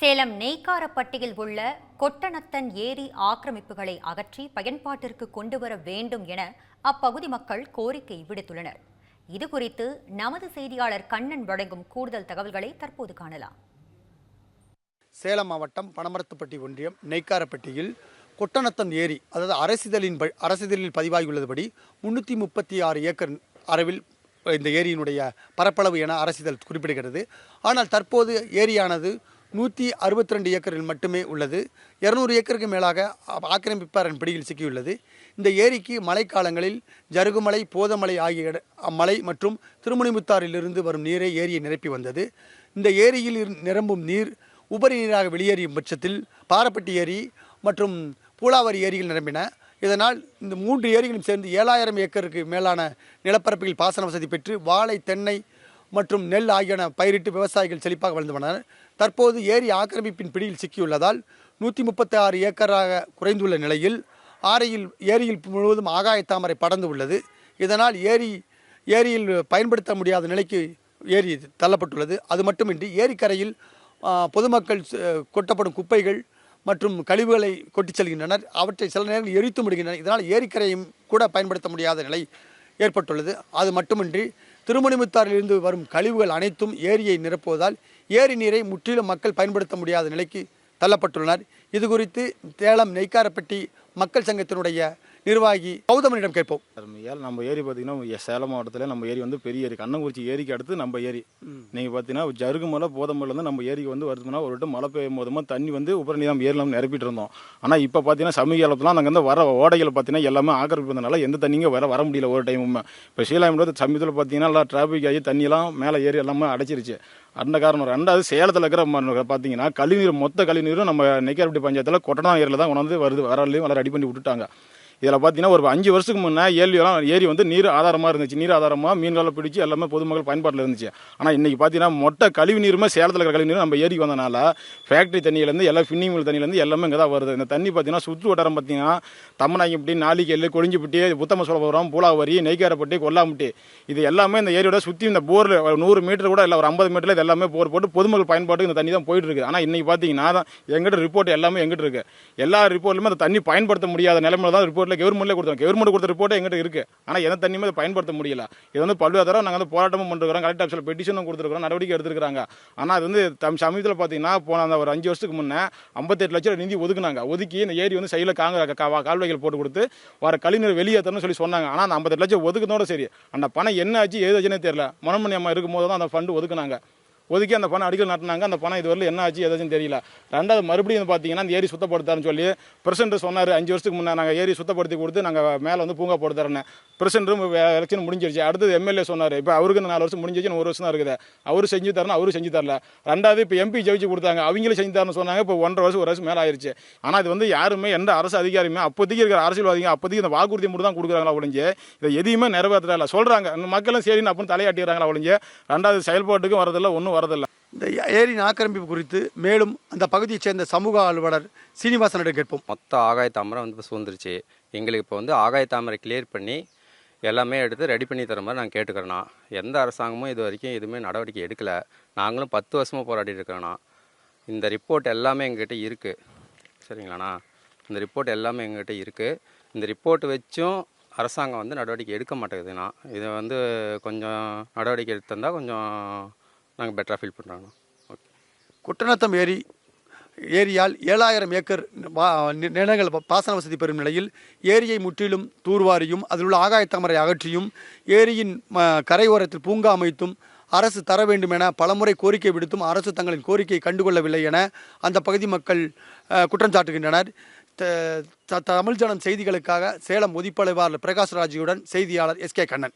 சேலம் நெய்க்காரப்பட்டியில் உள்ள கொட்டணத்தன் ஏரி ஆக்கிரமிப்புகளை அகற்றி பயன்பாட்டிற்கு கொண்டு வர வேண்டும் என அப்பகுதி மக்கள் கோரிக்கை விடுத்துள்ளனர். இதுகுறித்து நமது செய்தியாளர் கண்ணன் வழங்கும் கூடுதல் தகவல்களை தற்போது காணலாம். சேலம் மாவட்டம் பனமரத்துப்பட்டி ஒன்றியம் நெய்க்காரப்பட்டியில் கொட்டணத்தன் ஏரி அதாவது அரசிதழின் ப- அரசிதழில் பதிவாகியுள்ளதுபடி முன்னூற்றி முப்பத்தி ஆறு ஏக்கர் அளவில் இந்த ஏரியினுடைய பரப்பளவு என அரசிதழ் குறிப்பிடுகிறது. ஆனால் தற்போது ஏரியானது நூற்றி அறுபத்தி ரெண்டு ஏக்கரில் மட்டுமே உள்ளது. இரநூறு ஏக்கருக்கு மேலாக ஆ- பிடியில் சிக்கியுள்ளது. இந்த ஏரிக்கு மழைக்காலங்களில் ஜருகுமலை போதமலை ஆகிய இட- மலை மற்றும் திருமுனிமுத்தாரிலிருந்து வரும் நீரை ஏரியை நிரப்பி வந்தது. இந்த ஏரியில் இரு- நிரம்பும் நீர் உபரி நீராக வெளியேறிய பட்சத்தில் பாரப்பட்டி ஏரி மற்றும் பூலாவரி ஏரிகள் நிரம்பின. இதனால் இந்த மூன்று ஏரிகளும் சேர்ந்து ஏழாயிரம் ஏக்கருக்கு மேலான நிலப்பரப்பில் பாசன வசதி பெற்று வாழை தென்னை மற்றும் நெல் ஆகியன பயிரிட்டு விவசாயிகள் செழிப்பாக வளர்ந்து வந்தனர். தற்போது ஏரி ஆக்கிரமிப்பின் பிடியில் சிக்கியுள்ளதால் நூற்றி முப்பத்தி ஆறு ஏக்கராக குறைந்துள்ள நிலையில் ஆரையில் ஏரியில் முழுவதும் ஆகாய தாமரை படர்ந்து உள்ளது இதனால் ஏரி ஏரியில் பயன்படுத்த முடியாத நிலைக்கு ஏரி தள்ளப்பட்டுள்ளது. அது மட்டுமின்றி ஏரிக்கரையில் பொதுமக்கள் கொட்டப்படும் குப்பைகள் மற்றும் கழிவுகளை கொட்டிச் செல்கின்றனர். அவற்றை சில நேரங்களில் எரித்து விடுகின்றனர் இதனால் ஏரிக்கரையும் கூட பயன்படுத்த முடியாத நிலை ஏற்பட்டுள்ளது. அது மட்டுமின்றி திருமணிமுத்தாறிலிருந்து வரும் கழிவுகள் அனைத்தும் ஏரியை நிரப்புவதால் ஏரி நீரை முற்றிலும் மக்கள் பயன்படுத்த முடியாத நிலைக்கு தள்ளப்பட்டுள்ளனர். இது குறித்து சேலம் நெய்க்காரப்பட்டி மக்கள் சங்கத்தினுடைய நிர்வாகி கௌதமனிடம் கேட்போம். அருமையால் நம்ம ஏரி பார்த்தீங்கன்னா சேலம் மாவட்டத்தில் நம்ம ஏரி வந்து பெரிய ஏரி. கண்ணங்குறிச்சி ஏரிக்கு அடுத்து நம்ம ஏரி. நீங்கள் பார்த்தீங்கன்னா ஜருகுமலை போதமலை வந்து நம்ம ஏரிக்கு வந்து வருதுன்னா ஒரு விட்டு மழை பெய்யும் போதுமா தண்ணி வந்து உபரி நம்ம ஏரியில் நம்ம நிரப்பிட்டு இருந்தோம். ஆனால் இப்போ பார்த்தீங்கன்னா சமீப காலத்தில் நாங்கள் வந்து வர ஓடைகள் பார்த்தீங்கன்னா எல்லாமே ஆக்கிரமிப்பதுனால எந்த தண்ணிங்க வர வர முடியல ஒரு டைமுமே இப்போ சீலாமில் சமீபத்தில் பார்த்தீங்கன்னா எல்லாம் டிராஃபிக் ஆகி தண்ணியெல்லாம் மேலே ஏரி எல்லாமே அடைச்சிருச்சு. அந்த காரணம் ரெண்டாவது சேலத்தில் இருக்கிற பார்த்தீங்கன்னா கழிவுநீர் மொத்த கழிவுநீரும் நம்ம நெய்க்காரப்பட்டி பஞ்சாயத்தில் கொட்டனா ஏரியில் தான் கொண்டு வந்து வருது வரலையும் எல்லாம் ரெடி பண்ணி விட்டுட்டாங்க. இதில் பார்த்தீங்கன்னா ஒரு அஞ்சு வருஷத்துக்கு முன்னே ஏரியெல்லாம் ஏரி வந்து நீர் ஆதாரமாக இருந்துச்சு. நீர் ஆதாரமாக மீன்களை பிடிச்சி எல்லாமே பொதுமக்கள் பயன்பாட்டில் இருந்துச்சு. ஆனால் இன்றைக்கி பார்த்தீங்கன்னா மொட்டை கழிவு நீருமே சேலத்தில் இருக்கிற கழிவு நீரும் நம்ம ஏரிக்கு வந்தனால ஃபேக்ட்ரி தண்ணியிலேருந்து எல்லா ஃபின்னிங் மில் தண்ணியிலேருந்து எல்லாமே இங்கே தான் வருது. இந்த தண்ணி பார்த்தீங்கன்னா சுற்று வட்டாரம் பார்த்தீங்கன்னா தம்மநாயகப்பட்டி நாளிக்கல் கொழிஞ்சிப்பட்டி உத்தம சோழபுரம் பூலாவரி நெய்க்காரப்பட்டி கொல்லாம்பட்டி. இது எல்லாமே இந்த ஏரியோட சுற்றி இந்த போரில் நூறு மீட்டர் கூட இல்லை ஒரு ஐம்பது மீட்டரில் இது எல்லாமே போர் போட்டு பொதுமக்கள் பயன்பாட்டுக்கு இந்த தண்ணி தான் போயிட்டு இருக்குது ஆனால் இன்றைக்கி பார்த்தீங்கன்னா தான் எங்கிட்ட ரிப்போர்ட் எல்லாமே எங்கிட்ட இருக்குது எல்லா ரிப்போர்ட்லையுமே அந்த தண்ணி பயன்படுத்த முடியாத நிலைமையில தான் ரிப்போர்ட் ரிப்போர்ட்டில் கவர்மெண்ட்லேயே கொடுத்தோம் கவர்மெண்ட் கொடுத்த ரிப்போர்ட்டே எங்கிட்ட இருக்குது ஆனால் எந்த தண்ணியுமே அதை பயன்படுத்த முடியல. இது வந்து பல்வேறு தடவை நாங்கள் வந்து போராட்டமும் பண்ணுறோம் கலெக்டர் ஆஃபீஸில் பெட்டிஷனும் கொடுத்துருக்கோம் நடவடிக்கை எடுத்துருக்காங்க ஆனால் அது வந்து தம் சமீபத்தில் பார்த்தீங்கன்னா போன அந்த ஒரு அஞ்சு வருஷத்துக்கு முன்னே ஐம்பத்தெட்டு லட்சம் நிதி ஒதுக்குனாங்க. ஒதுக்கி இந்த ஏரி வந்து சைடில் காங்க கால்வாய்கள் போட்டு கொடுத்து வர கழிநீர் வெளியேற்றணும்னு சொல்லி சொன்னாங்க. ஆனால் அந்த ஐம்பத்தெட்டு லட்சம் ஒதுக்குனோட சரி. அந்த பணம் என்ன ஆச்சு ஏதாச்சுன்னே தெரியல. மனமணி அம்மா இருக்கும் போது தான் அந்த ஃபண்டு ஒதுக்குனாங்க. ஒதுக்கி அந்த பணம் அடிக்கல் நட்டினாங்க. அந்த பணம் இது வரல என்ன ஆச்சு ஏதாச்சும் தெரியல. ரெண்டாவது மறுபடியும் வந்து பார்த்தீங்கன்னா அந்த ஏரி சுத்தப்படுத்தாருன்னு சொல்லி பிரசிடண்ட் சொன்னார். அஞ்சு வருஷத்துக்கு முன்னே நாங்கள் ஏரி சுத்தப்படுத்தி கொடுத்து நாங்கள் மேலே வந்து பூங்கா போட்டு தரேன்னு. பிரசிடண்ட்டும் எலெக்ஷன் முடிஞ்சிருச்சு. அடுத்தது எம்எல்ஏ சொன்னார். இப்போ அவருக்கு நாலு வருஷம் முடிஞ்சிச்சு ஒரு வருஷம் தான் இருக்குது. அவர் செஞ்சு தரணும் அவரும் செஞ்சு தரல. ரெண்டாவது இப்போ எம்பி ஜெயிச்சு கொடுத்தாங்க. அவங்களும் செஞ்சு தரணும்னு சொன்னாங்க. இப்போ ஒன்றரை வருஷம் ஒரு வருஷம் மேலே ஆயிருச்சு. ஆனால் இது வந்து யாருமே எந்த அரசு அதிகாரியுமே அப்போதைக்கு இருக்கிற அரசியல்வாதிங்க அப்போதைக்கு இந்த வாக்குறுதி மட்டும் தான் கொடுக்குறாங்களா ஒழிஞ்சு இதை எதையுமே நிறைவேற்றல. சொல்கிறாங்க மக்களும் சரின்னு அப்படின்னு தலையாட்டிடுறாங்களா ஒழிஞ்சு. ரெண்டாவது செயல்பாட்டுக்கும் வரதில்லை. ஒன்றும் வரதில்லை. இந்த ஏரியின் ஆக்கிரமிப்பு குறித்து மேலும் அந்த பகுதியைச் சேர்ந்த சமூக ஆர்வலர் சீனிவாசனிடம் கேட்போம். மொத்த ஆகாய தாமரை வந்து இப்போ சூழ்ந்துருச்சு. எங்களுக்கு இப்போ வந்து ஆகாய தாமரை கிளியர் பண்ணி எல்லாமே எடுத்து ரெடி பண்ணி தர மாதிரி நாங்கள் கேட்டுக்கிறோண்ணா எந்த அரசாங்கமும் இது வரைக்கும் எதுவுமே நடவடிக்கை எடுக்கலை. நாங்களும் பத்து வருஷமாக போராடிட்டு இருக்கிறோண்ணா இந்த ரிப்போர்ட் எல்லாமே எங்ககிட்ட இருக்குது சரிங்களாண்ணா இந்த ரிப்போர்ட் எல்லாமே எங்ககிட்ட இருக்குது இந்த ரிப்போர்ட் வச்சும் அரசாங்கம் வந்து நடவடிக்கை எடுக்க மாட்டேங்குதுண்ணா. இதை வந்து கொஞ்சம் நடவடிக்கை எடுத்திருந்தால் கொஞ்சம் நாங்கள் பெட்டராக ஃபீல் பண்ணுறோண்ணா ஓகே குட்டநத்தம் ஏரி ஏரியால் ஏழாயிரம் ஏக்கர் வா- நிலங்கள் பாசன வசதி பெறும் நிலையில் ஏரியை முற்றிலும் தூர்வாரியும் அதில் உள்ள ஆகாயத்தாமரை அகற்றியும் ஏரியின் கரையோரத்தில் பூங்கா அமைத்தும் அரசு தர வேண்டும் என பலமுறை கோரிக்கை விடுத்தும் அரசு தங்களின் கோரிக்கையை கண்டுகொள்ளவில்லை என அந்த பகுதி மக்கள் குற்றம் சாட்டுகின்றனர். த- த- தமிழ் ஜனம் செய்திகளுக்காக சேலம் ஒதிப்பளைவாளர் பிரகாஷ்ராஜியுடன் செய்தியாளர் எஸ் கே கண்ணன்.